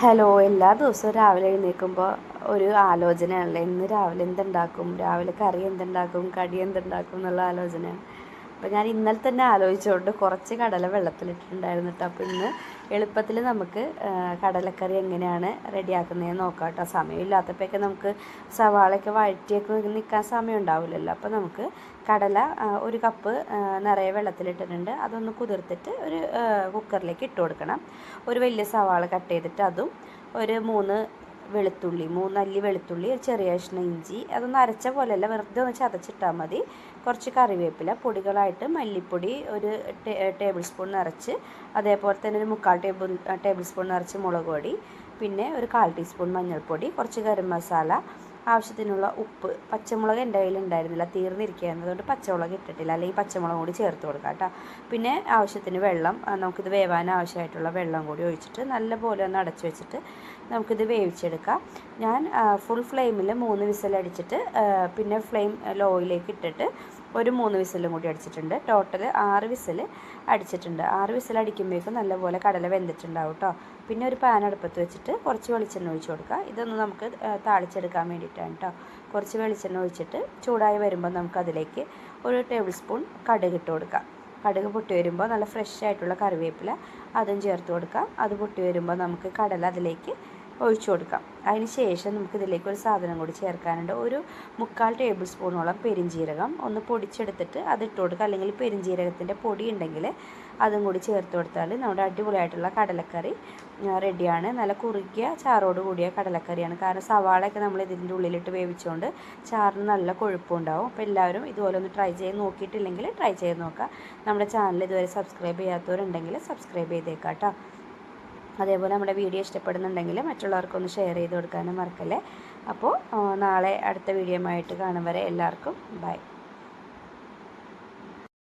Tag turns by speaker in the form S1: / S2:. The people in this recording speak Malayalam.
S1: ഹലോ എല്ലാ ദിവസവും രാവിലെ എഴുന്നേൽക്കുമ്പോൾ ഒരു ആലോചനയാണല്ലോ. ഇന്ന് രാവിലെ എന്തുണ്ടാക്കും? രാവിലെ കറി എന്തുണ്ടാക്കും? കടി എന്തുണ്ടാക്കും എന്നുള്ള ആലോചനയാണ്. അപ്പോൾ ഞാൻ ഇന്നലെ തന്നെ ആലോചിച്ചുകൊണ്ട് കുറച്ച് കടല വെള്ളത്തിലിട്ടിട്ടുണ്ടായിരുന്നു കേട്ടോ അപ്പോൾ ഇന്ന് എളുപ്പത്തിൽ നമുക്ക് കടലക്കറി എങ്ങനെയാണ് റെഡിയാക്കുന്നതെന്ന് നോക്കാം കേട്ടോ സമയമില്ലാത്തപ്പോഴൊക്കെ നമുക്ക് സവാളയൊക്കെ വഴറ്റിയൊക്കെ നിൽക്കാൻ സമയം ഉണ്ടാവില്ലല്ലോ അപ്പോൾ നമുക്ക് കടല ഒരു കപ്പ് നിറയെ വെള്ളത്തിലിട്ടിട്ടുണ്ട്. അതൊന്ന് കുതിർത്തിട്ട് ഒരു കുക്കറിലേക്ക് ഇട്ട് കൊടുക്കണം. ഒരു വലിയ സവാള കട്ട് ചെയ്തിട്ട് അതും ഒരു മൂന്ന് വെളുത്തുള്ളി മൂന്നല്ലി വെളുത്തുള്ളി ഒരു ചെറിയ കഷ്ണം ഇഞ്ചി അതൊന്ന് അരച്ച പോലെയല്ല വെറുതെ ഒന്ന് ചതച്ചിട്ടാൽ മതി. കുറച്ച് കറിവേപ്പില പൊടികളായിട്ട് മല്ലിപ്പൊടി ഒരു ടേബിൾ സ്പൂൺ നിറച്ച് അതേപോലെ തന്നെ ഒരു മുക്കാൽ ടേബിൾ ടേബിൾ സ്പൂൺ നിറച്ച് മുളക് പൊടി പിന്നെ ഒരു കാൽ ടീസ്പൂൺ മഞ്ഞൾപ്പൊടി കുറച്ച് ഗരം മസാല ആവശ്യത്തിനുള്ള ഉപ്പ് പച്ചമുളക് എന്റെ കയ്യിൽ ഉണ്ടായിരുന്നില്ല തീർന്നിരിക്കുകയായിരുന്നു അതുകൊണ്ട് പച്ചമുളക് ഇട്ടിട്ടില്ല. അല്ലെങ്കിൽ പച്ചമുളക് കൂടി ചേർത്ത് കൊടുക്കാം കേട്ടോ. പിന്നെ ആവശ്യത്തിന് വെള്ളം നമുക്കിത് വേവാൻ ആവശ്യമായിട്ടുള്ള വെള്ളം കൂടി ഒഴിച്ചിട്ട് നല്ലപോലെ ഒന്ന് അടച്ചു വെച്ചിട്ട് നമുക്കിത് വേവിച്ചെടുക്കാം. ഞാൻ ഫുൾ ഫ്ലെയിമിൽ മൂന്ന് വിസിലടിച്ചിട്ട് പിന്നെ ഫ്ലെയിം ലോയിലേക്ക് ഇട്ടിട്ട് ഒരു മൂന്ന് വിസലും കൂടി അടിച്ചിട്ടുണ്ട്. ടോട്ടൽ ആറ് വിസൽ അടിച്ചിട്ടുണ്ട്. ആറ് വിസൽ അടിക്കുമ്പോഴേക്കും നല്ലപോലെ കടല വെന്തിട്ടുണ്ടാവും കേട്ടോ പിന്നെ ഒരു പാൻ അടുപ്പത്ത് വെച്ചിട്ട് കുറച്ച് വെളിച്ചെണ്ണ ഒഴിച്ച് കൊടുക്കുക. ഇതൊന്ന് നമുക്ക് താളിച്ചെടുക്കാൻ വേണ്ടിയിട്ടാണ് കേട്ടോ കുറച്ച് വെളിച്ചെണ്ണ ഒഴിച്ചിട്ട് ചൂടായി വരുമ്പോൾ നമുക്കതിലേക്ക് ഒരു ടേബിൾ സ്പൂൺ കടുക് ഇട്ട് കൊടുക്കാം. കടുക് പൊട്ടി വരുമ്പോൾ നല്ല ഫ്രഷ് ആയിട്ടുള്ള കറിവേപ്പില അതും ചേർത്ത് കൊടുക്കാം. അത് പൊട്ടി വരുമ്പോൾ നമുക്ക് കടല അതിലേക്ക് ഒഴിച്ചു കൊടുക്കാം. അതിന് ശേഷം നമുക്ക് ഇതിലേക്ക് ഒരു സാധനം കൂടി ചേർക്കാനുണ്ട്. ഒരു മുക്കാൽ ടേബിൾ സ്പൂണോളം പെരിഞ്ജീരകം ഒന്ന് പൊടിച്ചെടുത്തിട്ട് അത് ഇട്ട് കൊടുക്കുക. അല്ലെങ്കിൽ പെരിഞ്ജീരകത്തിന്റെ പൊടി ഉണ്ടെങ്കിൽ അതും കൂടി ചേർത്ത് കൊടുത്താൽ നമ്മുടെ അടിപൊളിയായിട്ടുള്ള കടലക്കറി റെഡിയാണ് നല്ല കുറുക്കിയ ചാറോട് കൂടിയ കടലക്കറിയാണ്. കാരണം സവാളയൊക്കെ നമ്മൾ ഇതിന്റെ ഉള്ളിലിട്ട് വേവിച്ചുകൊണ്ട് ചാറിന് നല്ല കൊഴുപ്പുണ്ടാവും അപ്പോൾ എല്ലാവരും ഇതുപോലെ ഒന്ന് ട്രൈ ചെയ്ത് നോക്കിയിട്ടില്ലെങ്കിൽ ട്രൈ ചെയ്ത് നോക്കുക. നമ്മുടെ ചാനൽ ഇതുവരെ സബ്സ്ക്രൈബ് ചെയ്യാത്തവരുണ്ടെങ്കിൽ സബ്സ്ക്രൈബ് ചെയ്തേക്കാം കേട്ടോ. അതേപോലെ നമ്മുടെ വീഡിയോ ഇഷ്ടപ്പെടുന്നുണ്ടെങ്കിൽ മറ്റുള്ളവർക്കൊന്ന് ഷെയർ ചെയ്ത് കൊടുക്കാനും മറക്കല്ലേ. അപ്പോൾ നാളെ അടുത്ത വീഡിയോ ആയിട്ട് കാണും വരെ എല്ലാവർക്കും ബൈ